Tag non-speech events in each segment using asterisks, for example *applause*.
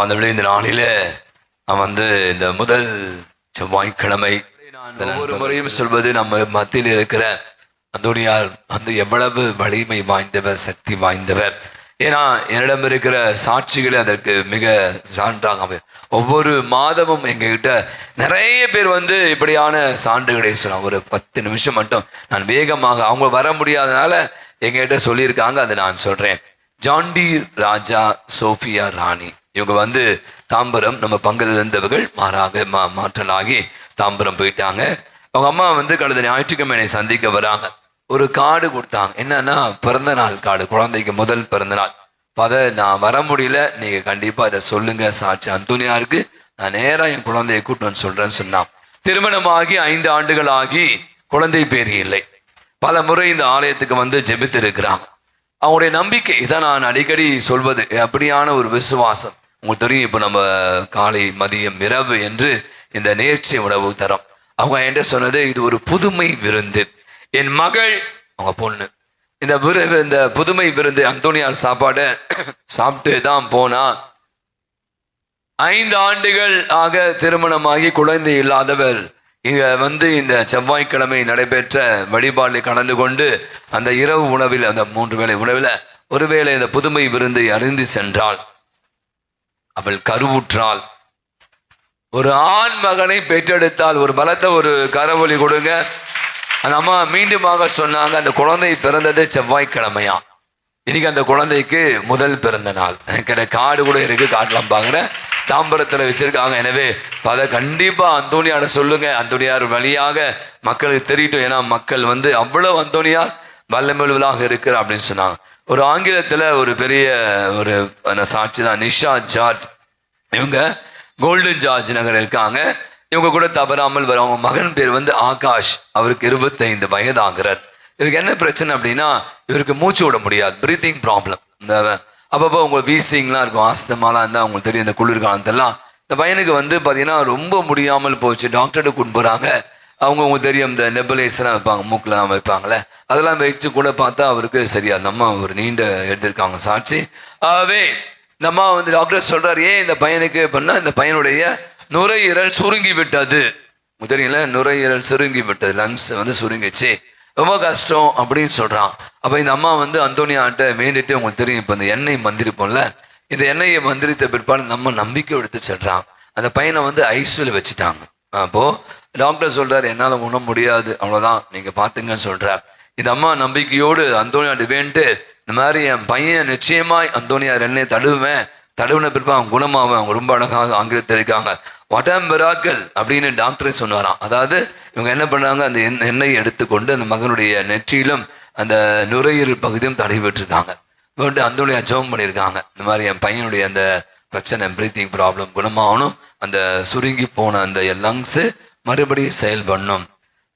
அன்பாந்தவளே இந்த நாளில அவன் வந்து இந்த முதல் செவ்வாய்க்கிழமை நான் ஒவ்வொரு முறையும் சொல்வது நம்ம மத்தியில் இருக்கிற அந்தோனியார் வந்து எவ்வளவு வலிமை வாய்ந்தவர் சக்தி வாய்ந்தவர். ஏன்னா என்னிடம் இருக்கிற சாட்சிகள் அதற்கு மிக சான்றாக. ஒவ்வொரு மாதமும் எங்ககிட்ட நிறைய பேர் வந்து இப்படியான சான்றுகளை சொல்லலாம் ஒரு பத்து நிமிஷம் மட்டும் நான் வேகமாக அவங்க வர முடியாதனால எங்ககிட்ட சொல்லியிருக்காங்க அதை நான் சொல்றேன். Jonty Raja Sophia Rani. இவங்க வந்து தாம்பரம் நம்ம பங்கில் இருந்தவர்கள் மாறாக மா மாற்றலாகி தாம்பரம் போயிட்டாங்க. அவங்க அம்மா வந்து கடந்த ஞாயிற்றுக்கிழமை என்னை சந்திக்க வராங்க. ஒரு கார்டு கொடுத்தாங்க. என்னன்னா பிறந்த நாள் கார்டு குழந்தைக்கு முதல் பிறந்த நாள். அப்ப அதை நான் வர முடியல. நீங்கள் கண்டிப்பாக இதை சொல்லுங்க சாட்சி அந்தோனியாருக்கு நான் நேராக என் குழந்தையை கூட்டணும்னு வந்து சொன்னான். திருமணமாகி ஐந்து ஆண்டுகள் ஆகி குழந்தை பேர் இல்லை. பல முறை இந்த ஆலயத்துக்கு வந்து ஜெபித்து இருக்கிறாங்க அவங்களுடைய நம்பிக்கை இதான் நான் அடிக்கடி சொல்வது அப்படியான ஒரு விசுவாசம். உங்களுக்கு தெரியும் இப்போ நம்ம காலை மதியம் இரவு என்று இந்த நேர்ச்சி உணவு தரோம். அவங்க என்கிட்ட சொன்னது இது ஒரு புதுமை விருந்து. என் மகள் அவங்க பொண்ணு. இந்த விரு இந்த புதுமை விருந்து அந்தோனியால் சாப்பாடை *coughs* சாப்பிட்டு தான் போனா ஐந்து ஆண்டுகள் ஆக திருமணமாகி குழந்தை இல்லாதவர் இங்க வந்து இந்த செவ்வாய்க்கிழமை நடைபெற்ற வழிபாட்டில் கலந்து கொண்டு அந்த இரவு உணவில் அந்த மூன்று வேளை உணவில் ஒருவேளை இந்த புதுமை விருந்தை அறிந்து சென்றாள் அவள் கருவுற்றாள். ஒரு ஆண் மகனை பெற்றெடுத்தால் ஒரு பலத்த ஒரு கரவொலி கொடுங்க. அந்த அம்மா மீண்டுமாக சொன்னாங்க அந்த குழந்தை பிறந்தது செவ்வாய்க்கிழமையா. இன்னைக்கு அந்த குழந்தைக்கு முதல் பிறந்த நாள். என்கிட்ட காடு கூட இருக்கு காட்டலாம் பாக்குறேன். தாம்பரத்தில் வச்சிருக்காங்க. எனவே அதை கண்டிப்பாக அந்தோனியார சொல்லுங்க. அந்தோனியார் வழியாக மக்களுக்கு தெரியட்டும் ஏன்னா மக்கள் வந்து அவ்வளவு அந்தோனியார் வல்லமிழ்வலாக இருக்கிற அப்படின்னு சொன்னாங்க. ஒரு ஆங்கிலத்தில் ஒரு பெரிய ஒரு சாட்சி தான். நிஷா ஜார்ஜ். இவங்க கோல்டன் ஜார்ஜ் நகர் இருக்காங்க. இவங்க கூட தவறாமல் வர அவங்க மகன் பேர் வந்து ஆகாஷ். அவருக்கு இருபத்தைந்து வயதாகிறார். இவருக்கு என்ன பிரச்சனை அப்படின்னா இவருக்கு மூச்சு விட முடியாது. பிரீத்திங் ப்ராப்ளம் இந்த அப்பப்போ அவங்க வீசிங்லாம் இருக்கும். ஆஸ்தமாலாம் இருந்தால் அவங்களுக்கு தெரியும். இந்த குளிர்காலத்தெல்லாம். இந்த பையனுக்கு வந்து பார்த்தீங்கன்னா ரொம்ப முடியாமல் போச்சு. டாக்டர்கிட்ட கொண்டு போகிறாங்க அவங்க தெரியும் இந்த நெபுலேஸ்லாம் வைப்பாங்க மூக்கெலாம் வைப்பாங்களே அதெல்லாம் வச்சு கூட பார்த்தா அவருக்கு சரியா அந்த அம்மா ஒரு நீண்ட எடுத்திருக்காங்க சாட்சி. ஆகவே இந்த அம்மா வந்து டாக்டர் சொல்கிறார் ஏன் இந்த பையனுக்கு பண்ணால் இந்த பையனுடைய நுரையீரல் சுருங்கி விட்டது உங்களுக்கு தெரியல நுரையீரல் சுருங்கி விட்டது லங்ஸ் வந்து சுருங்கிச்சு. ரொம்ப கஷ்டம் அப்படின்னு சொல்கிறான் அப்போ இந்த அம்மா வந்து அந்தோனியாட்ட வேண்டிட்டு உங்களுக்கு தெரியும் இப்போ இந்த எண்ணெய் மந்திரிப்போம்ல? இந்த எண்ணெயை மந்திரித்த பிற்பாடு நம்ம நம்பிக்கை எடுத்து செல்கிறான் அந்த பையனை வந்து ஐசியூவில் வச்சுட்டாங்க. அப்போது டாக்டர் சொல்கிறார் என்னால் உண முடியாது. அவ்வளோதான் நீங்கள் பார்த்துங்க சொல்கிறார் இந்த அம்மா நம்பிக்கையோடு அந்தோனியா வேண்டு இந்த மாதிரி என் பையன் நிச்சயமாய் அந்தோனியார் ரெண்டே தடுவேன். தடுவின பிற்பா அவன் குணமாவன். அவங்க ரொம்ப அழகாக ஆங்கிலத்தில் இருக்காங்க. வாட்டாம் அப்படின்னு டாக்டரே சொன்னாராம். அதாவது இவங்க என்ன பண்ணாங்க அந்த எண்ணெயை எடுத்துக்கொண்டு அந்த மகனுடைய நெற்றியிலும் அந்த நுரையீரல் பகுதியும் தடவி விட்டுருக்காங்க. போட்டு அந்தோடைய ஜோம் பண்ணியிருக்காங்க. இந்த மாதிரி என் பையனுடைய அந்த பிரச்சனை பிரீத்திங் ப்ராப்ளம் குணமாகணும். அந்த சுருங்கி போன அந்த லங்ஸு மறுபடியும் செயல் பண்ணும்.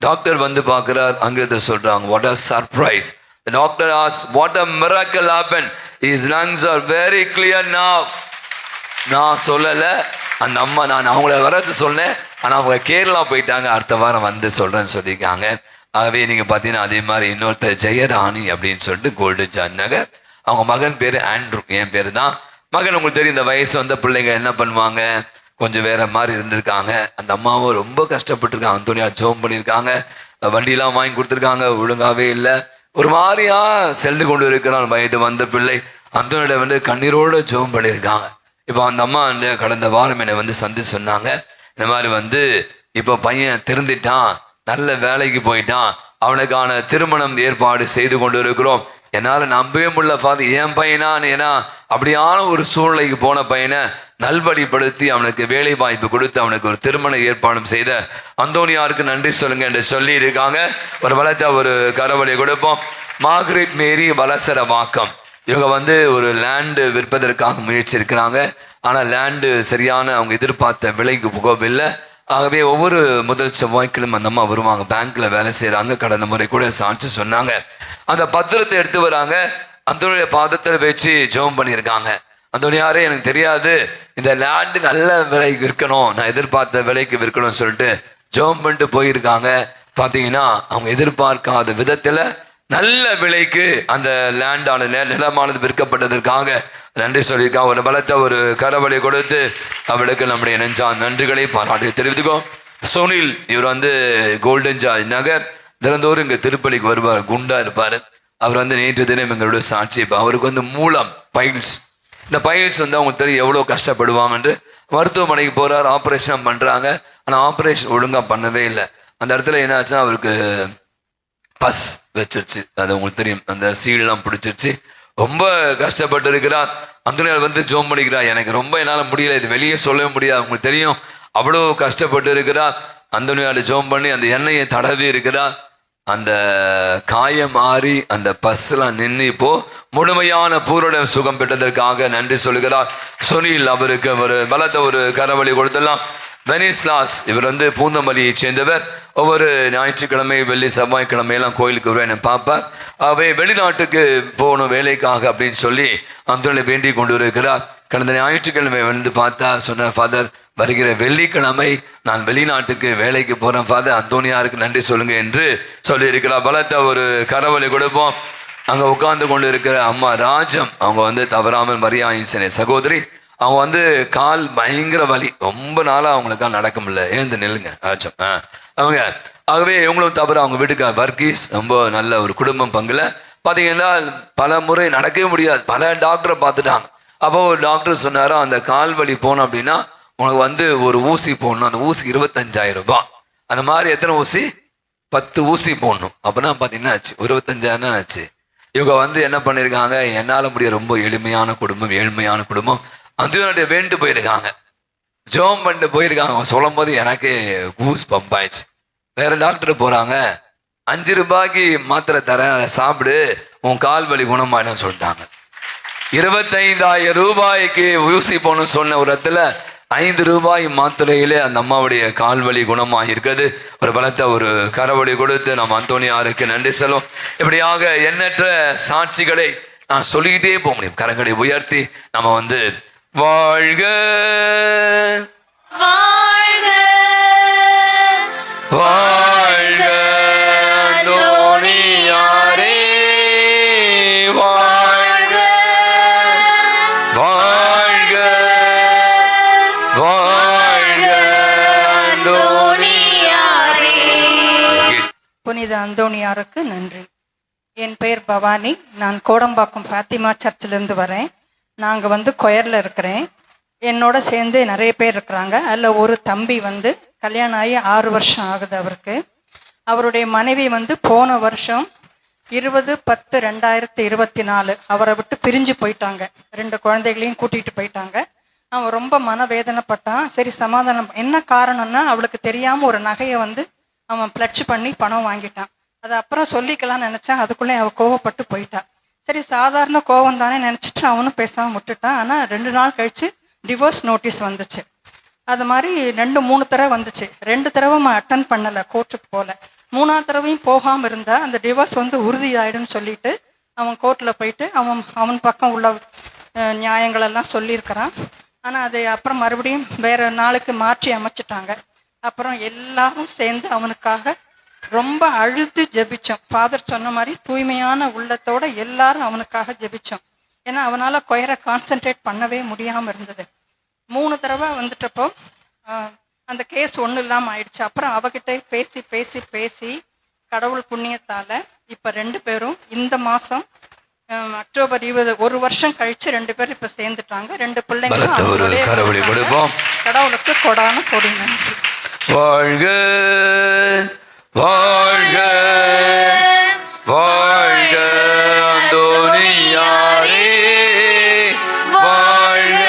டாக்டர் வந்து பார்க்கிறார் அங்கிருந்து சொல்றாங்க what are surprise doctor as what a miracle happen is lungs are very clear now. நான் சொல்லலை. அந்த அம்மா நான் அவங்கள வரது சொன்னேன். ஆனால் அவங்க கேரளா போயிட்டாங்க. அடுத்த வாரம் வந்து சொல்கிறேன்னு சொல்லியிருக்காங்க. ஆகவே நீங்கள் பார்த்தீங்கன்னா அதே மாதிரி இன்னொருத்தர் ஜெயராணி அப்படின்னு சொல்லிட்டு கோல்டு ஜான் நகர். அவங்க மகன் பேர் ஆண்ட்ரூ என் பேர் தான். மகன் உங்களுக்கு தெரியும் இந்த வயசு வந்த பிள்ளைங்க என்ன பண்ணுவாங்க? கொஞ்சம் வேற மாதிரி இருந்திருக்காங்க. அந்த அம்மாவும் ரொம்ப கஷ்டப்பட்டுருக்காங்க. அந்தோனியா ஜோம் பண்ணியிருக்காங்க. வண்டியெல்லாம் வாங்கி கொடுத்துருக்காங்க. ஒழுங்காகவே இல்லை. ஒரு மாதிரியா சென்று கொண்டு இருக்கிறான் வயது வந்த பிள்ளை. அந்தோனியோட வந்து கண்ணீரோடு ஜோம் பண்ணியிருக்காங்க. இப்போ அந்த அம்மா வந்து கடந்த வாரம் என்னை வந்து சந்தி சொன்னாங்க. இந்த மாதிரி வந்து இப்போ பையன் திருந்திட்டான். நல்ல வேலைக்கு போயிட்டான். அவனுக்கான திருமணம் ஏற்பாடு செய்து கொண்டு இருக்கிறோம் என்னால் நம்பவே முடியல ஃபாதர். என் பையனான்னு ஏன்னா அப்படியான ஒரு சூழ்நிலைக்கு போன பையனை நல்வழிப்படுத்தி அவனுக்கு வேலை வாய்ப்பு கொடுத்து அவனுக்கு ஒரு திருமண ஏற்பாடும் செய்த அந்தோனியாருக்கு நன்றி சொல்லுங்க என்று சொல்லி இருக்காங்க ஒரு வளர்த்த ஒரு கரவழி கொடுப்போம். Margaret Mary Valasaravakkam. இவங்க வந்து ஒரு லேண்டு விற்பதற்காக முயற்சி இருக்கிறாங்க ஆனால் லேண்டு சரியான அவங்க எதிர்பார்த்த விலைக்கு புகவில்லை. ஆகவே ஒவ்வொரு முதல் செவ்வாய்க்கிழமை அந்த அம்மா வருவாங்க. பேங்க்ல வேலை செய்கிறாங்க கடந்த முறை கூட சாட்சி சொன்னாங்க. அந்த பத்திரத்தை எடுத்து வராங்க. அந்தோடைய பாதத்தில் வச்சு ஜெபம் பண்ணியிருக்காங்க. அந்தோனியாரே எனக்கு தெரியாது. இந்த லேண்டு நல்ல விலைக்கு விற்கணும். நான் எதிர்பார்த்த விலைக்கு விற்கணும்னு சொல்லிட்டு ஜோம் பண்ணிட்டு போயிருக்காங்க. பார்த்தீங்கன்னா அவங்க எதிர்பார்க்காத விதத்தில் நல்ல விலைக்கு அந்த லேண்டானது நிலமானது விற்கப்பட்டதற்காக நன்றி சொல்லியிருக்கான் ஒரு பலத்த ஒரு கரவழி கொடுத்து அவளுக்கு நம்முடைய நெஞ்சான் நன்றிகளை பாராட்டி தெரிவித்துக்கோ. சுனில் இவர் வந்து கோல்டன் ஜாய் நகர். தினந்தோறும் இங்கே திருப்பலிக்கு வருவார் குண்டா இருப்பார். அவர் வந்து நேற்று தினம் எங்களுடைய சாட்சி இப்போ அவருக்கு வந்து மூலம் பைல்ஸ் இந்த பைல்ஸ் வந்து அவங்க தெரியும் எவ்வளோ கஷ்டப்படுவாங்கன்ட்டு மருத்துவமனைக்கு போகிறார் ஆப்ரேஷன் பண்ணுறாங்க ஆனால் ஆப்ரேஷன் ஒழுங்காக பண்ணவே இல்லை. அந்த இடத்துல என்ன ஆச்சுன்னா அவருக்கு பஸ் வச்சிருச்சு. அது உங்களுக்கு தெரியும். அந்த சீடெலாம் பிடிச்சிருச்சு. ரொம்ப கஷ்டப்பட்டு இருக்கிறார். அந்தனியார் வந்து ஜோம் பண்ணிக்கிறார். எனக்கு ரொம்ப என்னால் முடியல. இது வெளியே சொல்லவே முடியாது. உங்களுக்கு தெரியும். அவ்வளோ கஷ்டப்பட்டு இருக்கிறார். அந்தனியார் ஜோம் பண்ணி அந்த எண்ணெயை தடவி இருக்கிறார். அந்த காயம் ஆறி அந்த பஸ்லாம் நின்று இப்போ முழுமையான பூரண சுகம் பெற்றதற்காக நன்றி சொல்கிறார். சுனில் அவருக்கு ஒரு பலத்த ஒரு கரவழி கொடுத்தலாம். வெனிஸ்லாஸ் இவர் வந்து பூந்தமல்லியை சேர்ந்தவர். ஒவ்வொரு ஞாயிற்றுக்கிழமை வெள்ளி செவ்வாய்க்கிழமையெல்லாம் கோயிலுக்கு வருவேன் பார்ப்பார். அவை வெளிநாட்டுக்கு போகணும் வேலைக்காக அப்படின்னு சொல்லி அந்த வேண்டி கொண்டு இருக்கிறார் கடந்த ஞாயிற்றுக்கிழமை வந்து பார்த்தா சொன்னார் ஃபாதர் வருகிற வெள்ளிக்கிழமை நான் வெளிநாட்டுக்கு வேலைக்கு போகிறேன் ஃபாதர் அந்தோனியாருக்கு நன்றி சொல்லுங்க என்று சொல்லியிருக்கிறார். பலத்த ஒரு கரவழி கொடுப்போம். அங்கே உட்கார்ந்து கொண்டு இருக்கிற அம்மா ராஜம் அவங்க வந்து தவறாமல் மரியாயின்சனே சகோதரி அவங்க வந்து கால் பயங்கர வலி. ரொம்ப நாளாக அவங்களுக்கா நடக்க முடியல எழுந்து நில்லுங்க ராஜம். அவங்க ஆகவே இவங்களும் தவிர அவங்க வீட்டுக்கு வர்க்கீஸ் ரொம்ப நல்ல ஒரு குடும்பம் பங்குல. பார்த்தீங்கன்னா பல முறை நடக்கவே முடியாது. பல டாக்டரை பார்த்துட்டாங்க. அப்போ ஒரு டாக்டர் சொன்னாரோ அந்த கால் வலி போனோம் அப்படின்னா உனக்கு வந்து ஒரு ஊசி போடணும். அந்த ஊசி இருபத்தஞ்சாயிரம் ரூபாய். அந்த மாதிரி எத்தனை ஊசி? பத்து ஊசி போடணும். அப்படின்னா பார்த்தீங்கன்னா ஆச்சு இருபத்தஞ்சாயிரம் ஆச்சு. இவங்க வந்து என்ன பண்ணியிருக்காங்க என்னால் முடிய ரொம்ப எளிமையான குடும்பம் ஏழ்மையான குடும்பம். அந்த வேண்டு போயிருக்காங்க. ஜோம் பண்ணிட்டு போயிருக்காங்க. சொல்லும் போது எனக்கு கூஸ் பம்ப் ஆயிடுச்சு. வேற டாக்டர் போகிறாங்க அஞ்சு ரூபாய்க்கு மாத்திரை தரேன் அதை சாப்பிடு. உன் கால் வலி குணமாயிடும் சொல்லிட்டாங்க. இருபத்தைந்தாயிரம் ரூபாய்க்கு ஊசி போகணும்னு சொன்ன ஒரு இடத்துல ஐந்து ரூபாய் மாத்திரையிலே அந்த அம்மாவுடைய கால்வலி குணமாக இருக்கிறது ஒரு பலத்த ஒரு கரவழி கொடுத்து நம்ம அந்தோனியாருக்கு நன்றி செல்லும் இப்படியாக எண்ணற்ற சாட்சிகளை நான் சொல்லிக்கிட்டே போக முடியும். கரங்களை உயர்த்தி நம்ம வந்து வாழ்க. வாழ்க. வாழ்க. புனித அந்தோணியாருக்கு நன்றி. என் பெயர் பவானி. நான் கோடம்பாக்கம் ஃபாத்திமா சர்ச்சிலேருந்து வரேன். நாங்கள் வந்து கொயரில் இருக்கிறேன். என்னோட சேர்ந்து நிறைய பேர் இருக்கிறாங்க. அதில் ஒரு தம்பி வந்து கல்யாணம் ஆகி ஆறு வருஷம் ஆகுது அவருக்கு. அவருடைய மனைவி வந்து போன வருஷம் இருபது பத்து ரெண்டாயிரத்தி இருபத்தி நாலு அவரை விட்டு பிரிஞ்சு போயிட்டாங்க. ரெண்டு குழந்தைகளையும் கூட்டிகிட்டு போயிட்டாங்க. அவன் ரொம்ப மனவேதனைப்பட்டான். சரி சமாதானம். என்ன காரணம்னா அவளுக்கு தெரியாமல் ஒரு நகையை வந்து அவன் பிளட்ச் பண்ணி பணம் வாங்கிட்டான். அது அப்புறம் சொல்லிக்கலாம்னு நினச்சேன். அதுக்குள்ளே அவன் கோவப்பட்டு போயிட்டான் சரி சாதாரண கோவம் தானே நினச்சிட்டு அவனும் பேசாமல் விட்டுட்டான். ஆனால் ரெண்டு நாள் கழித்து டிவோர்ஸ் நோட்டீஸ் வந்துச்சு. அது மாதிரி ரெண்டு மூணு தடவை வந்துச்சு. ரெண்டு தடவை அவன் அட்டன் பண்ணலை கோர்ட்டுக்கு போகல மூணாவது தடவையும் போகாமல் இருந்தால் அந்த டிவோர்ஸ் வந்து உறுதி ஆயிடும்னு சொல்லிட்டு அவன் கோர்ட்டில் போயிட்டு அவன் அவன் பக்கம் உள்ள நியாயங்களெல்லாம் சொல்லியிருக்கிறான். ஆனால் அதை அப்புறம் மறுபடியும் வேறு நாளுக்கு மாற்றி அமைச்சிட்டாங்க. அப்புறம் எல்லாரும் சேர்ந்து அவனுக்காக ரொம்ப அழுது ஜெபிச்சோம். ஃபாதர் சொன்ன மாதிரி தூய்மையான உள்ளத்தோட எல்லாரும் அவனுக்காக ஜெபிச்சோம். ஏன்னா அவனால கொயரை கான்சென்ட்ரேட் பண்ணவே முடியாமல் இருந்தது. மூணு தடவை வந்துட்டப்போ அந்த கேஸ் ஒன்றும் இல்லாமல் ஆயிடுச்சு. அப்புறம் அவகிட்ட பேசி பேசி பேசி கடவுள் புண்ணியத்தால இப்போ ரெண்டு பேரும் இந்த மாதம் அக்டோபர் இருபது ஒரு வருஷம் கழிச்சு ரெண்டு பேரும் இப்போ சேர்ந்துட்டாங்க. ரெண்டு பிள்ளைங்களும் கடவுளுக்கு கொடான கொடி நன்றி வாழ்க வாழ்க வாழ்க அந்தோனியாரே வாழ்க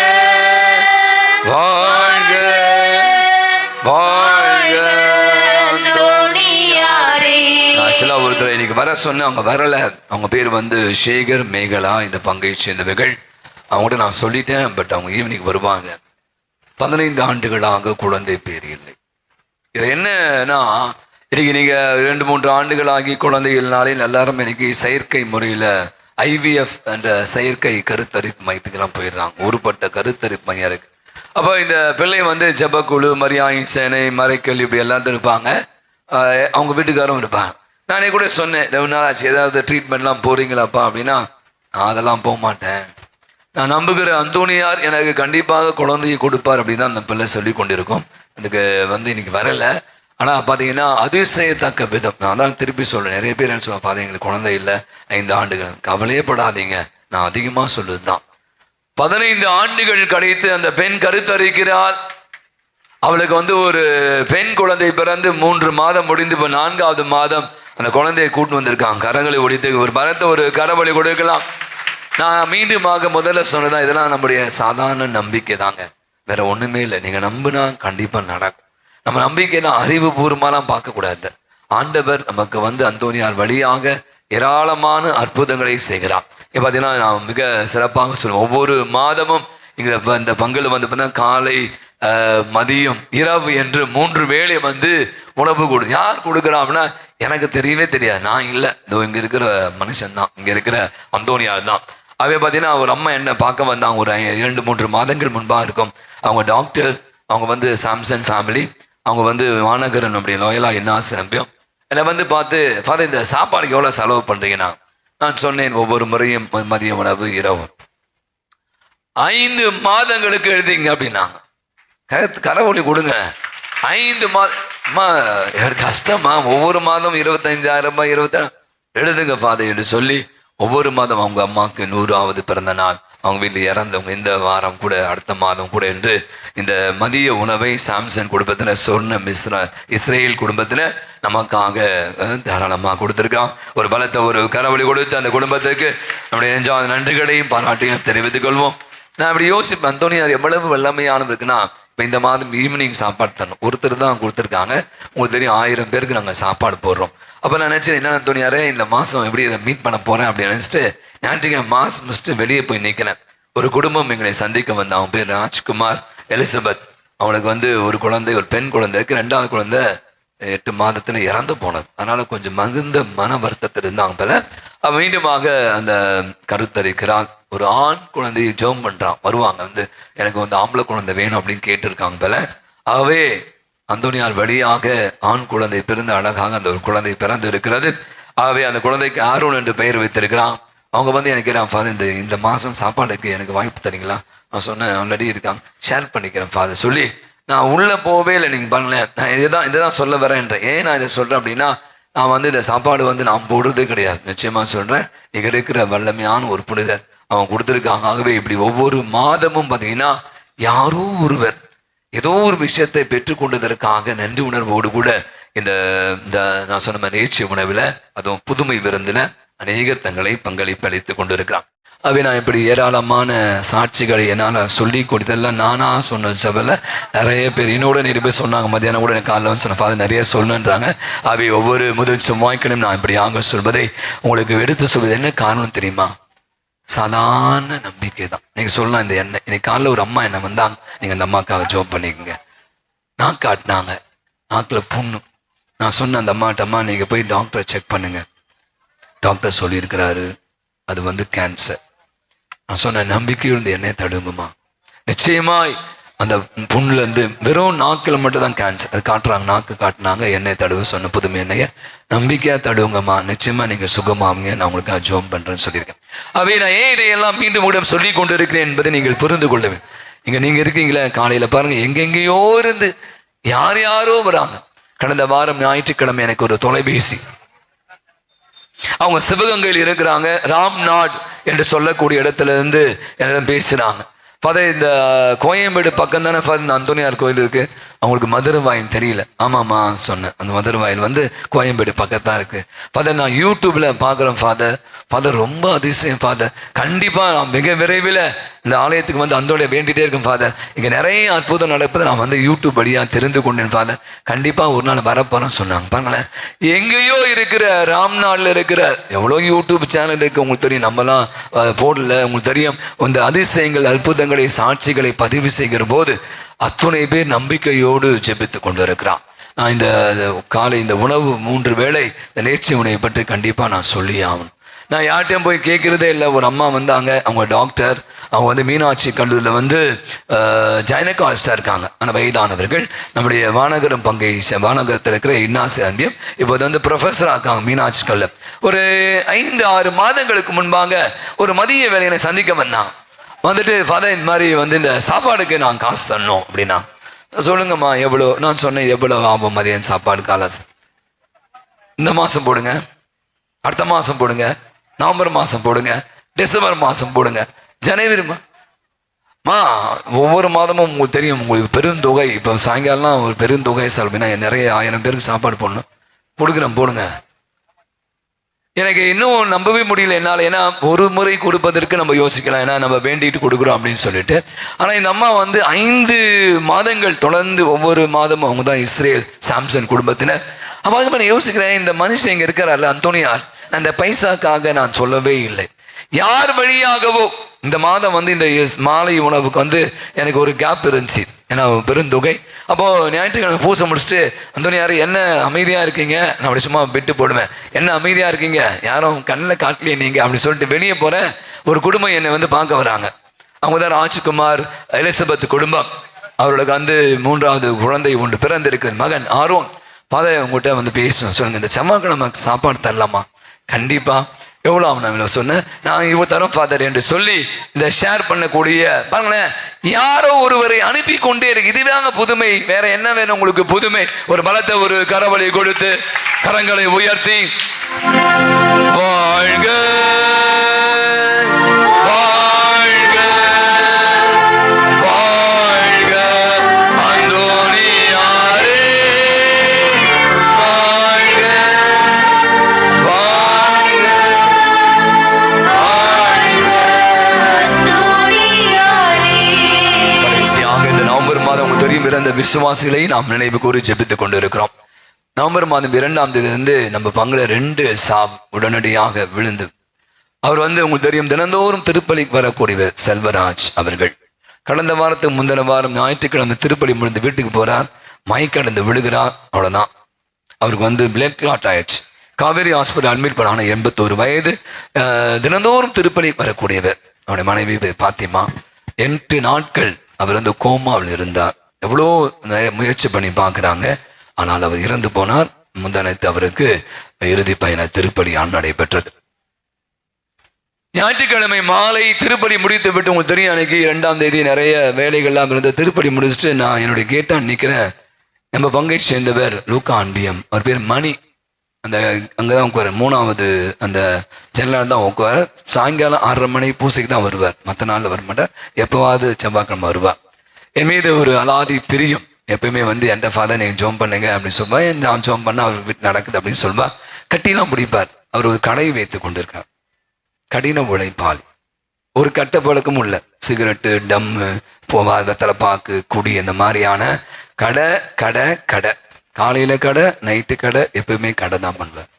வாழ்க வாழ்க ஆக்சுவலாக ஒருத்தர் இன்னைக்கு வர சொன்ன அவங்க வரல. அவங்க பேர் வந்து சேகர் மேகலா இந்த பங்கை சேர்ந்தவர்கள். அவங்ககிட்ட நான் சொல்லிட்டேன் பட் அவங்க ஈவினிங் வருவாங்க. பதினைந்து ஆண்டுகளாக குழந்தை பேர் இல்லை. இது என்னன்னா இன்னைக்கு நீங்கள் ரெண்டு மூன்று ஆண்டுகளாகி குழந்தைகள்னாலே எல்லாரும் இன்னைக்கு செயற்கை முறையில் ஐவிஎஃப் என்ற செயற்கை கருத்தரிப்பு மையத்துக்கெல்லாம் போயிடுறாங்க. ஒருபட்ட கருத்தரிப்பு மையம் இருக்கு. அப்போ இந்த பிள்ளை வந்து ஜபக்குழு மரியாயின் சேனை மறைக்கல் இப்படி எல்லாத்தையும் இருப்பாங்க. அவங்க வீட்டுக்காரும் இருப்பாங்க. நானே கூட சொன்னேன் ரெண்டு நாள் ஆச்சு ஏதாவது ட்ரீட்மெண்ட்லாம் போகிறீங்களாப்பா அப்படின்னா நான் அதெல்லாம் போக மாட்டேன். நான் நம்புகிற அந்தோனியார் எனக்கு கண்டிப்பாக குழந்தையை கொடுப்பார் அப்படின்னு தான் அந்த பிள்ளை சொல்லி கொண்டிருக்கோம். அதுக்கு வந்து இன்னைக்கு வரலை. ஆனால் பார்த்தீங்கன்னா அதிசயத்தக்க விதம். நான் தான் திருப்பி சொல்கிறேன் நிறைய பேர் என்ன சொல்லுவாங்க பார்த்தா எங்களுக்கு குழந்தை இல்லை ஐந்து ஆண்டுகள். கவலையே படாதீங்க. நான் அதிகமாக சொல்லுது தான் பதினைந்து ஆண்டுகள் கழித்து அந்த பெண் கருத்தரிக்கிறாள் அவளுக்கு வந்து ஒரு பெண் குழந்தை பிறந்து மூன்று மாதம் முடிந்து இப்போ நான்காவது மாதம் அந்த குழந்தையை கூட்டு வந்திருக்காங்க. கரங்களை ஒடித்து ஒரு மரத்தை ஒரு கரவழி கொடுக்கலாம். நான் மீண்டுமாக முதல்ல சொன்னதான் இதெல்லாம் நம்முடைய சாதாரண நம்பிக்கை தாங்க வேற ஒண்ணுமே இல்லை. நீங்க நம்பினா கண்டிப்பா நடக்கும். நம்ம நம்பிக்கையெல்லாம் அறிவுபூர்வமாலாம் பார்க்கக்கூடாது. ஆண்டவர் நமக்கு வந்து அந்தோனியார் வழியாக ஏராளமான அற்புதங்களை செய்கிறார். இப்போ பார்த்தீங்கன்னா நான் மிக சிறப்பாக சொல்லுவேன். ஒவ்வொரு மாதமும் இங்க இந்த பங்குல வந்து பார்த்தீங்கன்னா காலை மதியம் இரவு என்று மூன்று வேளை வந்து உணவு கொடு. யார் கொடுக்குறா எனக்கு தெரியவே தெரியாது. நான் இல்லை. இதோ இங்க இருக்கிற மனுஷன் தான் இங்க இருக்கிற அந்தோனியார் தான் அவே பார்த்தீங்கன்னா ஒரு அம்மா என்ன பார்க்க வந்தாங்க. ஒரு இரண்டு மூன்று மாதங்கள் முன்பாக இருக்கும். அவங்க டாக்டர் அவங்க வந்து சாம்சன் ஃபேமிலி அவங்க வந்து வானகரன் நம்முடைய லோயலா என்ன நம்பியும் என்னை வந்து பார்த்து ஃபாதர் இந்த சாப்பாடுக்கு எவ்வளோ செலவு பண்ணுறீங்கன்னா நான் சொன்னேன் ஒவ்வொரு முறையும் மதிய உணவு இரவு. ஐந்து மாதங்களுக்கு எழுதிங்க அப்படின்னாங்க. கர கரவொலி கொடுங்க. ஐந்து மாதம்மா எனக்கு கஷ்டமா? ஒவ்வொரு மாதம் இருபத்தஞ்சாயிரம் ரூபாய் இருபத்தாயிரம் எழுதுங்க ஃபாதர் என்று சொல்லி ஒவ்வொரு மாதம் அவங்க அம்மாவுக்கு நூறாவது பிறந்த நாள். அவங்க வீட்டில் இறந்தவங்க இந்த வாரம் கூட அடுத்த மாதம் கூட என்று இந்த மதிய உணவை சாம்சன் குடும்பத்தில் சொர்ண மிஸ்ரா இஸ்ரேல் குடும்பத்தில் நமக்காக தாராளமாக கொடுத்துருக்கான். ஒரு பலத்தை ஒரு கரவழி கொடுத்து அந்த குடும்பத்துக்கு நம்முடைய நெஞ்சாத நன்றிகளையும் பாராட்டையும் தெரிவித்துக் கொள்வோம். நான் அப்படி யோசிப்பேன் அந்தோனியார் எவ்வளவு வெள்ளமையானவர் இருக்குன்னா இப்போ இந்த மாதம் ஈவினிங் சாப்பாடு தரணும். ஒருத்தர் தான் கொடுத்துருக்காங்க. உங்களுக்கு தெரியும் ஆயிரம் பேருக்கு நாங்கள் சாப்பாடு போடுறோம். அப்போ நான் நினச்சேன் என்ன துணியாரே இந்த மாதம் எப்படி இதை மீட் பண்ண போகிறேன் அப்படின்னு நினச்சிட்டு ஞாயிற்றுக்கிழமை மாஸ் முடிச்சுட்டு வெளியே போய் நிற்கிறேன் ஒரு குடும்பம் எங்களை சந்திக்க வந்த அவன் பேர் ராஜ்குமார் எலிசபெத். அவனுக்கு வந்து ஒரு குழந்தை ஒரு பெண் குழந்தை இருக்கு. ரெண்டாவது குழந்தை எட்டு மாதத்துல இறந்து போனது. அதனால கொஞ்சம் மகுந்த மன வருத்தத்தில் இருந்தாங்க போல அவன் மீண்டுமாக அந்த கருத்தரிக்கிறான் ஒரு ஆண் குழந்தையை ஜெபம் பண்றான். வருவாங்க. வந்து எனக்கு வந்து ஆம்பளை குழந்தை வேணும் அப்படின்னு கேட்டிருக்காங்க போல ஆகவே அந்தோனியார் வழியாக ஆண் குழந்தை பிறந்த அழகாக அந்த ஒரு குழந்தை பிறந்து இருக்கிறது ஆகவே அந்த குழந்தைக்கு ஆரோன் என்று பெயர் வைத்திருக்கிறான். அவங்க வந்து எனக்கு கேட்டான் ஃபாதர் இந்த இந்த மாதம் சாப்பாடுக்கு எனக்கு வாய்ப்பு தரீங்களா? நான் சொன்னேன் ஆல்ரெடி இருக்காங்க. ஷேர் பண்ணிக்கிறேன் ஃபாதர் சொல்லி நான் உள்ளே போவே இல்லை நீங்கள் பாருங்களேன். நான் இதுதான் இதுதான் சொல்ல வரேன்றேன். ஏன் நான் இதை சொல்கிறேன் அப்படின்னா நான் வந்து இந்த சாப்பாடு வந்து நான் போடுறதே கிடையாது. நிச்சயமாக சொல்கிறேன் இங்கே இருக்கிற வல்லமையான ஒரு புனிதர் அவன் கொடுத்துருக்காங்க. ஆகவே இப்படி ஒவ்வொரு மாதமும் பார்த்தீங்கன்னா யாரோ ஒருவர் ஏதோ ஒரு விஷயத்தை பெற்றுக்கொண்டதற்காக நன்றி உணர்வோடு கூட இந்த இந்த நான் சொன்ன மாதிரி நேர்ச்சி உணவில் அதுவும் புதுமை விருந்தில் அநேகர் தங்களை பங்களிப்பு அளித்து கொண்டிருக்கிறான் அவை நான் இப்படி ஏராளமான சாட்சிகளை என்னால் சொல்லி கொடுத்தெல்லாம் நானாக சொன்ன சபையில் நிறைய பேர் என்னோட நிறைய பேர் சொன்னாங்க. மத்தியானம் கூட எனக்கு காலையில் வந்து சொன்ன ஃபாதர் நிறைய சொல்லணுன்றாங்க அவை ஒவ்வொரு முதல் செவ்வாய்க்கிழமை நான் இப்படி ஆக சொல்வதை உங்களுக்கு எடுத்து சொல்வது என்ன காரணம் தெரியுமா? சாதாரண நம்பிக்கை தான். நீங்கள் சொல்லலாம் இந்த எண்ணெய் இன்னைக்கு காலையில் ஒரு அம்மா என்ன வந்தாங்க. நீங்கள் அந்த அம்மாக்காக ஜோப் பண்ணிக்கோங்க. நாக்கு காட்டினாங்க நாக்கில் புண்ணு. நான் சொன்ன அந்த அம்மாட்ட அம்மா போய் டாக்டரை செக் பண்ணுங்க. டாக்டர் சொல்லியிருக்கிறாரு அது வந்து கேன்சர் நான் சொன்ன நம்பிக்கையிலிருந்து என்னை தடுங்குமா? நிச்சயமாய் அந்த புண்ணுலேருந்து வெறும் நாக்கில் மட்டும் தான் கேன்சர் அது காட்டுறாங்க நாக்கு காட்டினாங்க எண்ணெய் தடுவ சொன்ன புதுமை எண்ணெயை நம்பிக்கையாக தடுவுங்கம்மா நிச்சயமாக நீங்கள் சுகமாவீங்க நான் உங்களுக்கு ஜோம் பண்ணுறேன்னு சொல்லியிருக்கேன். அவை நான் ஏன் இதையெல்லாம் மீண்டும் கூட சொல்லி கொண்டு இருக்கிறேன் என்பதை நீங்கள் புரிந்து கொள்ளுவேன் இங்கே நீங்கள் இருக்கீங்களே காலையில் பாருங்கள் எங்கெங்கேயோ இருந்து யார் யாரோ வராங்க. கடந்த வாரம் ஞாயிற்றுக்கிழமை எனக்கு ஒரு தொலைபேசி. அவங்க சிவகங்கையில் இருக்கிறாங்க ராம்நாட் என்று சொல்லக்கூடிய இடத்துல இருந்து என்னிடம் பேசுகிறாங்க ஃபாதர் இந்த கோயம்பேடு பக்கம் தானே ஃபாதர் இந்த அந்தோனியார் கோயில் இருக்கு. அவங்களுக்கு மதுரவாயின் தெரியல. ஆமாம்மா சொன்னேன். அந்த மதுரவாயில் வந்து கோயம்பேடு பக்கத்தான் இருக்கு. ஃபாதர் நான் யூடியூப்ல பார்க்குறேன் ஃபாதர் ஃபாதர் ரொம்ப அதிசயம் ஃபாதர் கண்டிப்பாக நான் மிக விரைவில் இந்த ஆலயத்துக்கு வந்து அந்தோடைய வேண்டிகிட்டே இருக்கும் ஃபாதர் இங்கே நிறைய அற்புதம் நடப்பதை நான் வந்து யூடியூப் வழியாக தெரிந்து கொண்டேன் ஃபாதர் கண்டிப்பாக ஒரு நாள் வரப்போகிறேன்னு சொன்னாங்க. பாருங்களேன். எங்கேயோ இருக்கிற ராம்நாளில் இருக்கிற எவ்வளோ யூடியூப் சேனல் இருக்குது உங்களுக்கு தெரியும். நம்மலாம் போடல. உங்களுக்கு தெரியும். இந்த அதிசயங்கள் அற்புதங்களை சாட்சிகளை பதிவு செய்கிற போது அத்துணை பேர் நம்பிக்கையோடு ஜெபித்து கொண்டு இருக்கிறான் நான் இந்த காலை இந்த உணவு மூன்று வேளை இந்த நேர்ச்சி உணவை பற்றி கண்டிப்பாக நான் சொல்லி ஆகணும். நான் யார்கிட்டையும் போய் கேட்குறதே இல்லை. ஒரு அம்மா வந்தாங்க அவங்க டாக்டர் அவங்க வந்து மீனாட்சி கல்லூரியில் வந்து ஜைனகாலஜிஸ்டாக இருக்காங்க. ஆனால் வயதானவர்கள். நம்முடைய வானகரம் பங்கை வானகரத்தில் இருக்கிற இன்னாசி அண்டியம் இப்போ வந்து ப்ரொஃபஸராக இருக்காங்க மீனாட்சி கல்லூரி ஒரு ஐந்து ஆறு மாதங்களுக்கு முன்பாக ஒரு மதிய வேலையை சந்திக்க வந்தான். வந்துட்டு ஃபாதர் இந்த மாதிரி வந்து இந்த சாப்பாடுக்கு நான் காசு தரணும் அப்படின்னா சொல்லுங்கம்மா எவ்வளோ? நான் சொன்னேன் எவ்வளோ ஆகும் மதியம் சாப்பாடு காலாசு? இந்த மாதம் போடுங்க அடுத்த மாதம் போடுங்க நவம்பர் மாதம் போடுங்க டிசம்பர் மாதம் போடுங்க ஜனவரி மா ஒவ்வொரு மாதமும் உங்களுக்கு தெரியும் உங்களுக்கு பெருந்தொகை இப்போ சாயங்காலம்லாம் ஒரு பெருந்தொகை செலவுனா நிறைய ஆயிரம் பேருக்கு சாப்பாடு போடணும். கொடுக்குறேன் போடுங்க. எனக்கு இன்னும் நம்பவே முடியல என்னால். ஏன்னா ஒரு முறை கொடுப்பதற்கு நம்ம யோசிக்கலாம். ஏன்னா நம்ம வேண்டிட்டு கொடுக்குறோம் அப்படின்னு சொல்லிட்டு. ஆனால் இந்த அம்மா வந்து ஐந்து மாதங்கள் தொடர்ந்து ஒவ்வொரு மாதமும் அவங்க தான் இஸ்ரேல் சாம்சன் குடும்பத்தினர். அப்போ அதுக்கு நான் யோசிக்கிறேன். இந்த மனுஷன் இங்கே இருக்கிறார்ல அந்தோனியார். நான் பைசாக்காக நான் சொல்லவே இல்லை. யார் வழியாகவோ இந்த மாதம் வந்து இந்த மாலை உணவுக்கு வந்து எனக்கு ஒரு கேப் இருந்துச்சு. ஏன்னா பெருந்தொகை அப்போது ஞாயிற்றுக்கிழமை பூசை முடிச்சுட்டு அந்தோனியார் என்ன அமைதியாக இருக்கீங்க? நான் அப்படி சும்மா பெட்டு போடுவேன். என்ன அமைதியாக இருக்கீங்க? யாரும் கண்ணில் காட்டலையே நீங்கள் அப்படி சொல்லிட்டு வெளியே போகிறேன் ஒரு குடும்பம் என்னை வந்து பார்க்க வராங்க. அவங்க தான் ராஜ்குமார் எலிசபெத் குடும்பம். அவர்களுக்கு வந்து மூன்றாவது குழந்தை ஒன்று பிறந்திருக்கு. மகன் ஆர்வம். பாதை உங்கள்கிட்ட வந்து பேசணும் சொல்லுங்கள் இந்த செவ்வாய்க்கிழமை சாப்பாடு தரலாமா? கண்டிப்பாக எவ்வளோ ஆகும் நான் சொன்னேன் நான் இவ்வளோ தரோம் ஃபாதர் என்று சொல்லி இந்த ஷேர் பண்ணக்கூடிய பாருங்களேன் யாரோ ஒருவரை அனுப்பி கொண்டே இருக்கு. இதுதாங்க புதுமை. வேற என்ன வேணும் உங்களுக்கு புதுமை? ஒரு பலத்தை ஒரு கரவழி கொடுத்து கரங்களை உயர்த்தி வாழ்க விசுவாசிகளை நாம் நினைவு கூறி ஜெபித்துக் கொண்டிருக்கிறோம். நவம்பர் மாதம் இரண்டாம் தேதி நம்ம பங்குல ரெண்டு சாப் உடனடியாக விழுந்து அவர் வந்து உங்களுக்கு தெரியும் தினந்தோறும் திருப்பலிக்கு வரக்கூடியவர் செல்வராஜ் அவர்கள். கடந்த வாரத்துக்கு முந்தின வாரம் ஞாயிற்றுக்கிழமை திருப்பலி முடிந்து வீட்டுக்கு போறார் மயக்கடைந்து விழுகிறார் அவ்வளவுதான். அவருக்கு வந்து பிளட் கிளாட் ஆயிடுச்சு. காவேரி ஹாஸ்பிட்டல் அட்மிட் பண்ணான எண்பத்தோரு வயது தினந்தோறும் திருப்பலி வரக்கூடியவர். அவருடைய மனைவி பாத்திமா எட்டு நாட்கள் அவர் வந்து கோமாவில் இருந்தார். எவ்வளோ முயற்சி பண்ணி பார்க்குறாங்க. ஆனால் அவர் இறந்து போனார். முந்தனத்து அவருக்கு இறுதி பயண திருப்பலி ஆண் நடைபெற்றது ஞாயிற்றுக்கிழமை மாலை திருப்பலி முடித்து விட்டு உங்களுக்கு தெரியும் அன்னைக்கு இரண்டாம் தேதி நிறைய வேலைகள்லாம் இருந்த திருப்பலி முடிச்சுட்டு நான் என்னுடைய கேட்டான் நிற்கிறேன் நம்ம பங்கை சேர்ந்தவர் லூக்கா அன்பியம். அவர் பேர் மணி. அந்த அங்கே தான் உட்கார். மூணாவது அந்த ஜன்னலாக தான் உட்கார். சாயங்காலம் ஆறரை மணி பூசைக்கு தான் வருவார். மற்ற நாளில் வர மாட்டார். எப்போவாவது செவ்வாய்க்கிழமை வருவார். என் மீது ஒரு அலாதி பிரியம். எப்பயுமே வந்து என்கிட்ட ஃபாதர் நீங்கள் ஜோம் பண்ணுங்க அப்படின்னு சொல்லுவார் நான் ஜோம் பண்ணால் அவர் வீட்டு நடக்குது அப்படின்னு சொல்லுவார் கட்டிலாம் பிடிப்பார் அவர் ஒரு கடையை வைத்து கொண்டிருக்கார். கடின உழைப்பால் ஒரு கட்ட பழக்கமும் இல்லை. சிகரெட்டு டம்மு போவா வெத்தலை பாக்கு குடி இந்த மாதிரியான கடை கடை கடை. காலையில் கடை நைட்டு கடை எப்பயுமே கடை தான் பண்ணுவேன்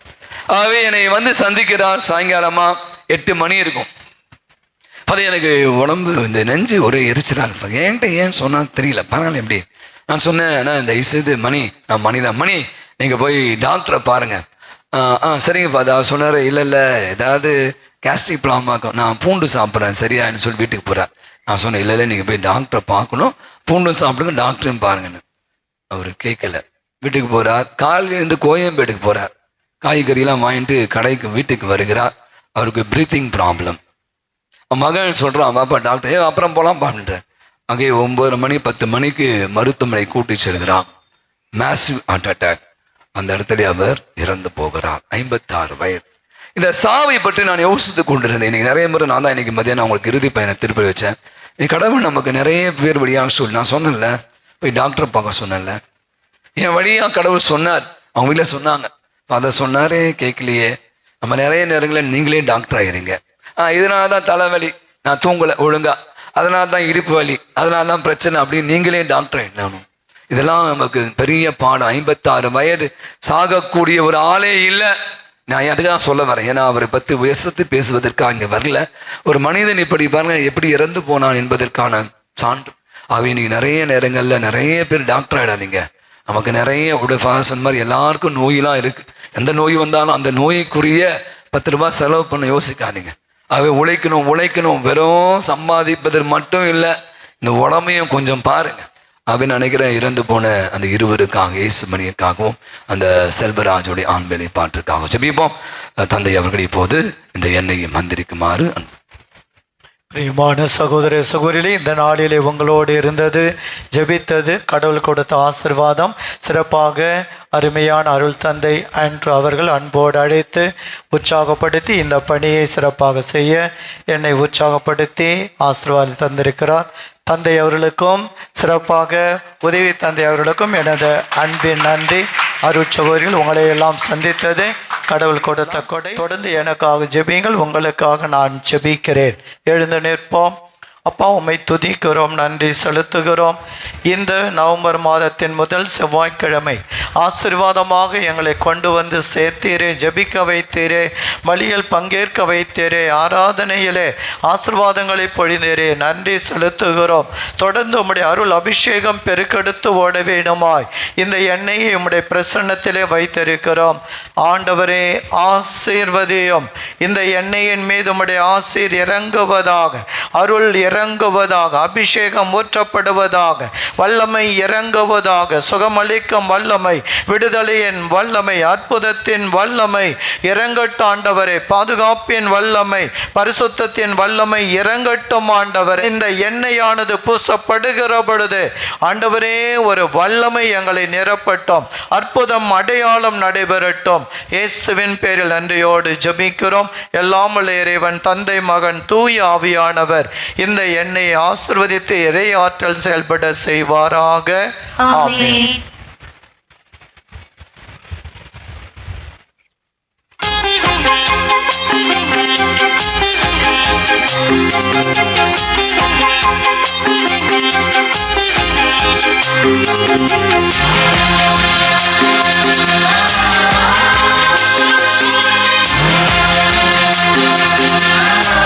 ஆகவே என்னை வந்து சந்திக்கிறார் சாயங்காலமாக எட்டு மணி இருக்கும். அது எனக்கு உடம்பு இந்த நெஞ்சு ஒரே எரிச்சலாக இருப்பது என்கிட்ட ஏன் சொன்னால் தெரியல. பரவாயில்ல எப்படி? நான் சொன்னேன் அண்ணா இந்த இசைது மணி. நான் மணி தான். மணி நீங்கள் போய் டாக்டரை பாருங்கள் ஆ சரிங்கப்பா சரிங்க அவர் சொன்னார் இல்லை இல்லை ஏதாவது கேஸ்ட்ரிக் ப்ளாமாக்கும் நான் பூண்டு சாப்பிட்றேன் சரியான்னு சொல்லி வீட்டுக்கு போகிறேன் நான் சொன்னேன் இல்லை இல்லை நீங்கள் போய் டாக்டரை பார்க்கணும். பூண்டும் சாப்பிடுங்க டாக்டரையும் பாருங்கன்னு. அவர் கேட்கல. வீட்டுக்கு போகிறார் காலையில இருந்து கோயம்பேடுக்கு போறார். காய்கறியெல்லாம் வாங்கிட்டு கடைக்கு வீட்டுக்கு வருகிறார். அவருக்கு ப்ரீத்திங் ப்ராப்ளம் மகன் சொல்கிறான் பாப்பா டாக்டர் ஏ அப்புறம் போலாம் பான்றேன் அங்கே ஒம்பது மணி பத்து மணிக்கு மருத்துவமனை கூட்டி செல்கிறான். மேசிவ் ஹார்ட் அட்டாக் அந்த இடத்துல அவர் இறந்து போகிறார். ஐம்பத்தாறு வயது. இந்த சாவை பற்றி நான் யோசித்து கொண்டிருந்தேன். இன்னைக்கு நிறைய முறை நான் தான் இன்னைக்கு மதியானம் உங்களுக்கு இறுதி பயண திருப்பி வச்சேன். நீ கடவுள் நமக்கு நிறைய பேர் வழியாக சொல்லி நான் சொன்னேன்ல போய் டாக்டரை பார்க்க சொன்னேன்ல. என் வழியாக கடவுள் சொன்னார். அவங்க வீட்டில் சொன்னாங்க. அதை சொன்னாரே கேட்கலையே. நம்ம நிறைய நேரங்களில் நீங்களே டாக்டர் ஆயிருங்க. இதனால தான் தலைவலி. நான் தூங்கலை ஒழுங்கா. அதனால தான் இடுப்பு வலி. அதனால தான் பிரச்சனை அப்படின்னு நீங்களே டாக்டர் என்னணும் இதெல்லாம் நமக்கு பெரிய பாடம். ஐம்பத்தாறு வயது சாகக்கூடிய ஒரு ஆளே இல்லை. நான் அதுதான் சொல்ல வரேன். ஏன்னா அவரை பற்றி வயசத்து பேசுவதற்காக இங்கே வரல. ஒரு மனிதன் இப்படி பாருங்க எப்படி இறந்து போனான் என்பதற்கான சான்று. அவ இன்னைக்கு நிறைய நேரங்களில் நிறைய பேர் டாக்டர் ஆயிடாதீங்க. நமக்கு நிறைய உடஃபாசன் மாதிரி எல்லாருக்கும் நோயெல்லாம் இருக்கு. எந்த நோய் வந்தாலும் அந்த நோய்க்குரிய பத்து ரூபாய் செலவு பண்ண யோசிக்காதீங்க. ஆகவே உழைக்கணும் உழைக்கணும். வெறும் சம்பாதிப்பதில் மட்டும் இல்லை இந்த உடமையும் கொஞ்சம் பாருங்க. அப்படின்னு நினைக்கிறேன் இறந்து போன அந்த இருவருக்காக இயேசுமணியிற்காகவும் அந்த செல்வராஜுடைய ஆண்வேலை பாட்டிற்காகவும். ஜெபிப்போம். தந்தை அவர்கள் இப்போது இந்த எண்ணெயை மந்திரிக்குமாறு அன்பு பிரியமான சகோதர சகோதரிகளே இந்த நாளிலே உங்களோடு இருந்தது ஜெபித்தது கடவுள் கொடுத்த ஆசிர்வாதம் சிறப்பாக அருமையான அருள் தந்தை அன்று அவர்கள் அன்போடு அழைத்து உற்சாகப்படுத்தி இந்த பணியை சிறப்பாக செய்ய என்னை உற்சாகப்படுத்தி ஆசிர்வாதம் தந்திருக்கிறார். தந்தை அவர்களுக்கும் சிறப்பாக உதவி தந்தை அவர்களுக்கும் எனது அன்பின் நன்றி. அருட்சகோரிகள் உங்களை எல்லாம் சந்தித்தது கடவுள் கொடுத்த கொடை. தொடர்ந்து எனக்காக ஜெபியுங்கள் உங்களுக்காக நான் ஜெபிக்கிறேன். எழுந்து நிற்போம். அப்பா உம்மை துதிக்கிறோம் நன்றி செலுத்துகிறோம். இந்த நவம்பர் மாதத்தின் முதல் செவ்வாய்க்கிழமை ஆசீர்வாதமாக எங்களை கொண்டு வந்து சேர்த்தீரே ஜெபிக்க வைத்தீரே வழியில் பங்கேற்க வைத்தீரே ஆராதனையிலே ஆசிர்வாதங்களை பொழிந்தீரே நன்றி செலுத்துகிறோம். தொடர்ந்து உம்முடைய அருள் அபிஷேகம் பெருக்கெடுத்து ஓட வேணுமாய் இந்த எண்ணெயை உம்முடைய பிரசன்னத்திலே வைத்திருக்கிறோம். ஆண்டவரே ஆசீர்வதியும். இந்த எண்ணெயின் மீது உம்முடைய ஆசீர் இறங்குவதாக அருள் இறங்குவதாக அபிஷேகம் ஊற்றப்படுவதாக வல்லமை இறங்குவதாக சுகமளிக்கும் வல்லமை விடுதலையின் வல்லமை அற்புதத்தின் வல்லமை இறங்கட்டும் ஆண்டவரே பாதுகாப்பின் வல்லமை பரிசுத்தத்தின் வல்லமை இறங்கட்டும் ஆண்டவர். இந்த எண்ணெயானது பூசப்படுகிற பொழுது ஆண்டவரே ஒரு வல்லமை எங்களை நிரப்பட்டும் அற்புதம் அடையாளம் நடைபெறட்டும். இயேசுவின் பேரில் நன்றியோடு ஜபிக்கிறோம். எல்லாம் இறைவன் தந்தை மகன் தூய ஆவியானவர் இந்த எண்ணெயை ஆசிர்வதித்து இறை ஆற்றல் செயல்பட செய்வாராக. ஆமென். ஆமென். மறுநிலத்து